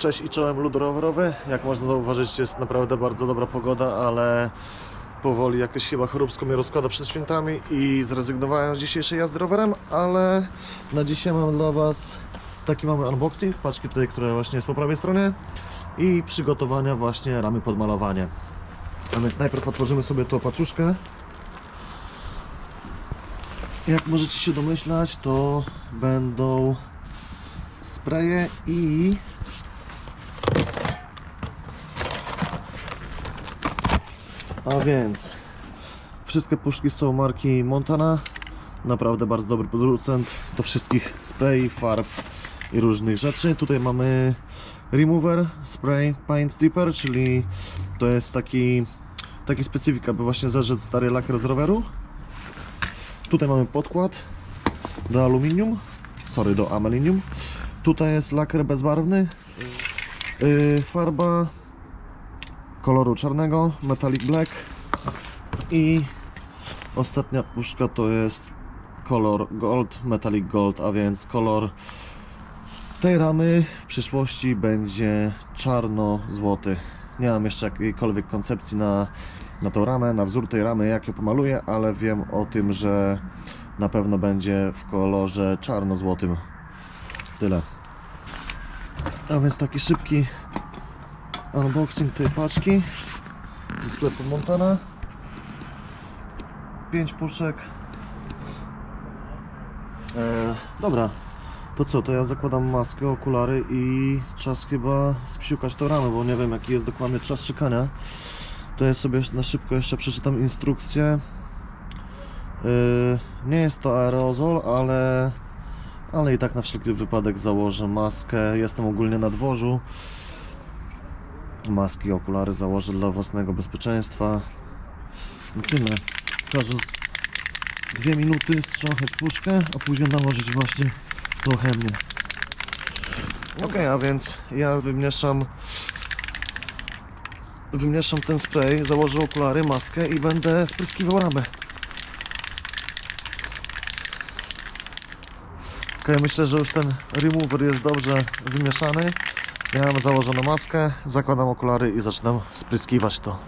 Cześć i czołem lud rowerowy. Jak można zauważyć jest naprawdę bardzo dobra pogoda, ale powoli jakoś chyba choróbsko mnie rozkłada przed świętami i zrezygnowałem z dzisiejszej jazdy rowerem, ale na dzisiaj mam dla Was taki mamy unboxing, paczki tutaj, które właśnie jest po prawej stronie i przygotowania właśnie ramy pod malowanie. A więc najpierw otworzymy sobie tą paczuszkę. Jak możecie się domyślać, to będą spraye i A więc wszystkie puszki są marki Montana. Naprawdę bardzo dobry producent do wszystkich sprayi, farb i różnych rzeczy. Tutaj mamy remover spray paint stripper, czyli to jest taki taki specyfik, aby właśnie zerzeć stary lakier z roweru. Tutaj mamy podkład do aluminium, sorry, do amelinium. Tutaj jest lakier bezbarwny, yy, farba koloru czarnego, metallic black i ostatnia puszka to jest kolor gold, metallic gold, a więc kolor tej ramy w przyszłości będzie czarno-złoty. Nie mam jeszcze jakiejkolwiek koncepcji na, na tą ramę, na wzór tej ramy, jak ją pomaluję, ale wiem o tym, że na pewno będzie w kolorze czarno-złotym. Tyle. A więc taki szybki unboxing tej paczki ze sklepu Montana. 5 puszek. E, dobra, to co, to ja zakładam maskę, okulary i czas chyba spsiukać tą ramę, bo nie wiem jaki jest dokładnie czas czekania. To ja sobie na szybko jeszcze przeczytam instrukcję. E, nie jest to aerozol, ale, ale i tak na wszelki wypadek założę maskę. Jestem ogólnie na dworzu maski okulary założę dla własnego bezpieczeństwa. No tyle. Każę dwie minuty strząchać puszkę, a później nałożyć właśnie trochę mnie. Ok, a więc ja wymieszam wymieszam ten spray, założę okulary, maskę i będę spryskiwał ramę. Ok, myślę, że już ten remover jest dobrze wymieszany. Mam założoną maskę, zakładam okulary i zaczynam spryskiwać to.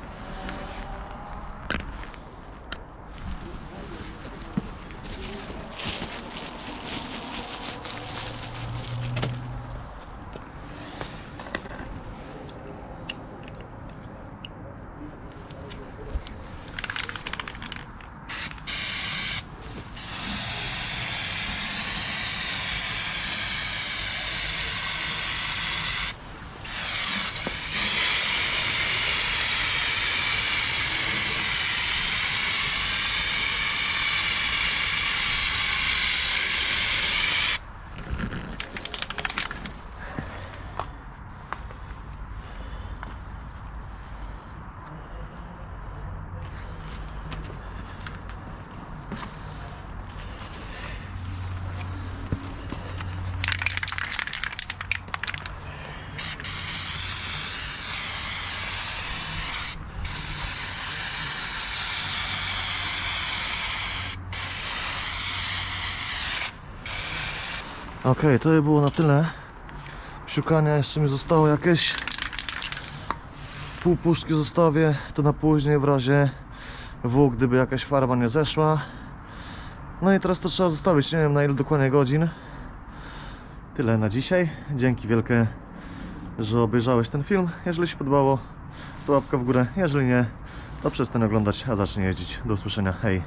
Ok, to by było na tyle. Szukania jeszcze mi zostało jakieś. Pół puszki zostawię, to na później w razie W, gdyby jakaś farba nie zeszła. No i teraz to trzeba zostawić, nie wiem na ile dokładnie godzin. Tyle na dzisiaj. Dzięki wielkie, że obejrzałeś ten film. Jeżeli się podobało, to łapka w górę. Jeżeli nie, to przestań oglądać, a zacznij jeździć. Do usłyszenia. Hej!